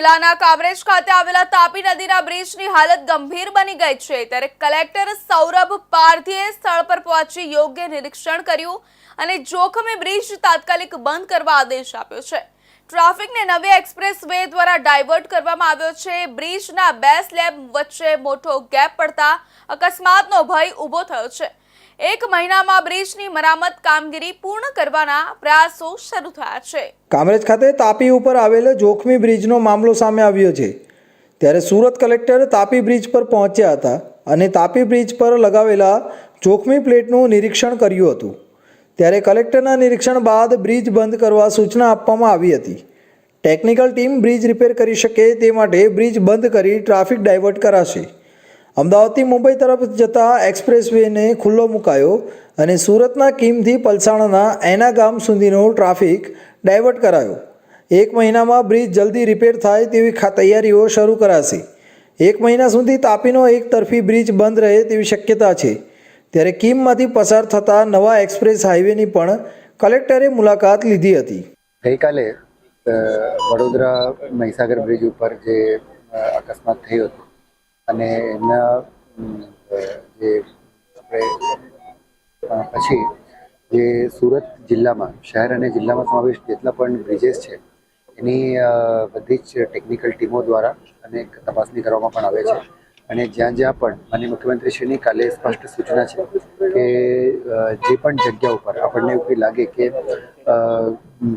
જિલ્લાના કામરેજ ખાતે આવેલા તાપી નદીના બ્રિજની હાલત ગંભીર બની ગઈ છે. ત્યારે કલેક્ટર સૌરભ પારધીએ સ્થળ પર પહોંચી યોગ્ય નિરીક્ષણ કર્યું અને જોખમી બ્રિજ તાત્કાલિક બંધ કરવા આદેશ આપ્યો છે. ટ્રાફિકને નવી એક્સપ્રેસ વે દ્વારા ડાયવર્ટ કરવામાં આવ્યો છે. બ્રિજના બે સ્લેબ વચ્ચે મોટો ગેપ પડતા અકસ્માતનો ભય ઊભો થયો છે. એક મહિનામાં બ્રિજની મરામત કામગીરી પૂર્ણ કરવાના પ્રયાસો શરૂ થયા છે. કામરેજ ખાતે તાપી ઉપર આવેલ જોખમી બ્રિજનો મામલો સામે આવ્યો છે. ત્યારે સુરત કલેક્ટર તાપી બ્રિજ પર પહોંચ્યા હતા અને તાપી બ્રિજ પર લગાવેલા જોખમી પ્લેટનું નિરીક્ષણ કર્યું હતું. ત્યારે કલેક્ટરના નિરીક્ષણ બાદ બ્રિજ બંધ કરવા સૂચના આપવામાં આવી હતી. ટેકનિકલ ટીમ બ્રિજ રિપેર કરી શકે તે માટે બ્રિજ બંધ કરી ટ્રાફિક ડાયવર્ટ કરાશે. અમદાવાદથી મુંબઈ તરફ જતા એક્સપ્રેસ વેને ખુલ્લો મુકાયો અને સુરતના કીમથી પલસાણાના એના ગામ સુધીનો ટ્રાફિક ડાયવર્ટ કરાયો. એક મહિનામાં બ્રિજ જલ્દી રિપેર થાય તેવી તૈયારીઓ શરૂ કરાશે. એક મહિના સુધી તાપીનો એક તરફી બ્રિજ બંધ રહે તેવી શક્યતા છે. ત્યારે કીમમાંથી પસાર થતા નવા એક્સપ્રેસ હાઈવેની પણ કલેક્ટરે મુલાકાત લીધી હતી. ગઈકાલે વડોદરા મહીસાગર બ્રિજ ઉપર જે અકસ્માત થયો હતો અને એમના જે આપણે પછી જે સુરત જિલ્લામાં, શહેર અને જિલ્લામાં સમાવેશ જેટલા પણ બ્રિજેસ છે, એની બધી જ ટેકનિકલ ટીમો દ્વારા અને તપાસણી કરવામાં પણ આવે છે. અને જ્યાં જ્યાં પણ માનનીય મુખ્યમંત્રીશ્રીની કાલે સ્પષ્ટ સૂચના છે કે જે પણ જગ્યા ઉપર આપણને એવું લાગે કે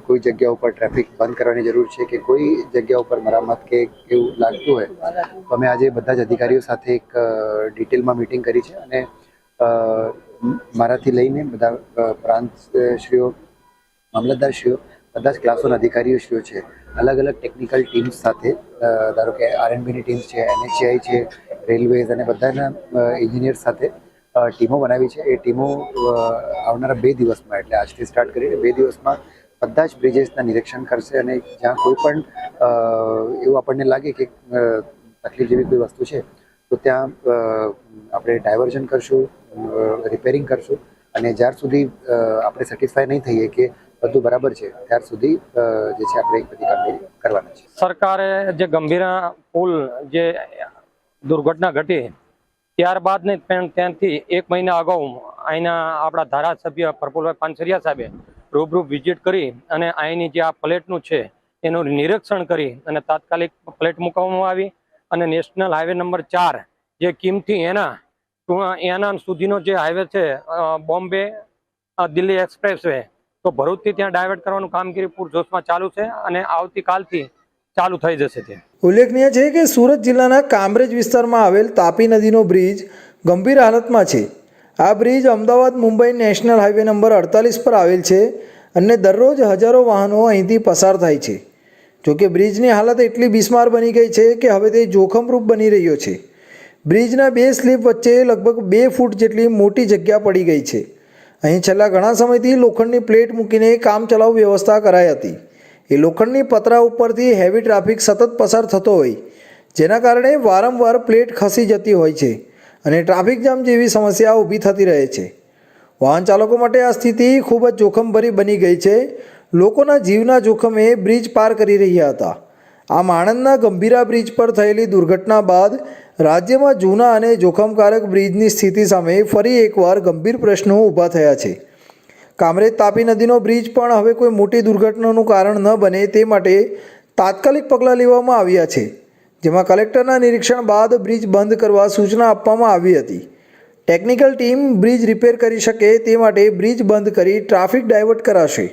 કોઈ જગ્યા ઉપર ટ્રાફિક બંધ કરવાની જરૂર છે કે કોઈ જગ્યા ઉપર મરામત કે એવું લાગતું હોય, તો અમે આજે બધા જ અધિકારીઓ સાથે એક ડિટેલમાં મિટિંગ કરી છે અને મારાથી લઈને બધા પ્રાંતશ્રીઓ, મામલતદારશ્રીઓ, બધા જ ક્લાસોના અધિકારીઓશ્રીઓ છે, અલગ અલગ ટેકનિકલ ટીમ્સ સાથે ધારો કે આરએનબીની ટીમ્સ છે એનએચઆઈ છે રેલવેઝ અને બધાના એન્જિનિયર સાથે ટીમો બનાવી છે. એ ટીમો આવનારા બે દિવસમાં, એટલે આજથી સ્ટાર્ટ કરીને બે દિવસમાં બધા જ બ્રિજેસના નિરીક્ષણ કરશે અને જ્યાં કોઈ પણ એવું આપણને લાગે કે તકલીફ જેવી કોઈ વસ્તુ છે, તો ત્યાં આપણે ડાયવર્ઝન કરશું રિપેરિંગ કરશું અને જ્યાર સુધી આપણે સેટિસ્ફાય નહીં થઈએ કે બધું બરાબર છે, ત્યાર સુધી જે છે આપણે બધી કામગીરી કરવાના છે. સરકારે જે ગંભીર પુલ જે દુર્ઘટના ઘટી, ત્યારબાદ ને ત્યાંથી એક મહિના અગાઉ અહીંના આપણા ધારાસભ્ય પ્રફુલભાઈ પાનસરિયા સાહેબે રૂબરૂ વિઝિટ કરી અને અહીંની જે આ પ્લેટનું છે, એનું નિરીક્ષણ કરી અને તાત્કાલિક પ્લેટ મૂકવામાં આવી અને નેશનલ હાઈવે નંબર ચાર જે કિંમતી એના એના સુધીનો જે હાઈવે છે બોમ્બે દિલ્હી એક્સપ્રેસ તો ભરૂચથી ત્યાં ડાયવર્ટ કરવાનું કામગીરી પૂરજોશમાં ચાલુ છે અને આવતીકાલથી ચાલુ થઈ જશે તે. ઉલ્લેખનીય છે કે સુરત જિલ્લાના કામરેજ વિસ્તારમાં આવેલ તાપી નદીનો બ્રિજ ગંભીર હાલતમાં છે. આ bridge Ahmedabad Mumbai national highway number અડતાલીસ પર આવેલ છે અને દરરોજ હજારો વાહનો અહીંથી પસાર થાય છે. જોકે બ્રિજની હાલત એટલી બિસ્માર બની ગઈ છે કે હવે તે જોખમરૂપ બની રહ્યો છે. બ્રિજના બે સ્લીપ વચ્ચે લગભગ બે ફૂટ જેટલી મોટી જગ્યા પડી ગઈ છે. અહીં છેલ્લા ઘણા સમયથી લોખંડની પ્લેટ મૂકીને કામ ચલાવ વ્યવસ્થા કરાઈ હતી. એ લોખંડની પતરા ઉપરથી હેવી ટ્રાફિક સતત પસાર થતો હોય, જેના કારણે વારંવાર પ્લેટ ખસી જતી હોય છે. અને ટ્રાફિક જામ જેવી સમસ્યા ઊભી થતી રહે છે. વાહન ચાલકો માટે આ સ્થિતિ ખૂબ જ જોખમભરી બની ગઈ છે. લોકોના જીવના જોખમે બ્રિજ પાર કરી રહ્યા હતા. આમ આણંદના ગંભીરા બ્રિજ પર થયેલી દુર્ઘટના બાદ રાજ્યમાં જૂના અને જોખમકારક બ્રિજની સ્થિતિ સામે ફરી એકવાર ગંભીર પ્રશ્નો ઊભા થયા છે. કામરેજ તાપી નદીનો બ્રિજ પણ હવે કોઈ મોટી દુર્ઘટનાનું કારણ ન બને તે માટે તાત્કાલિક પગલાં લેવામાં આવ્યા છે. જેમાં કલેક્ટરના નિરીક્ષણ બાદ બ્રિજ બંધ કરવા સૂચના આપવામાં આવી હતી. ટેકનિકલ ટીમ બ્રિજ રિપેર કરી શકે તે માટે બ્રિજ બંધ કરી ટ્રાફિક ડાયવર્ટ કરાશે.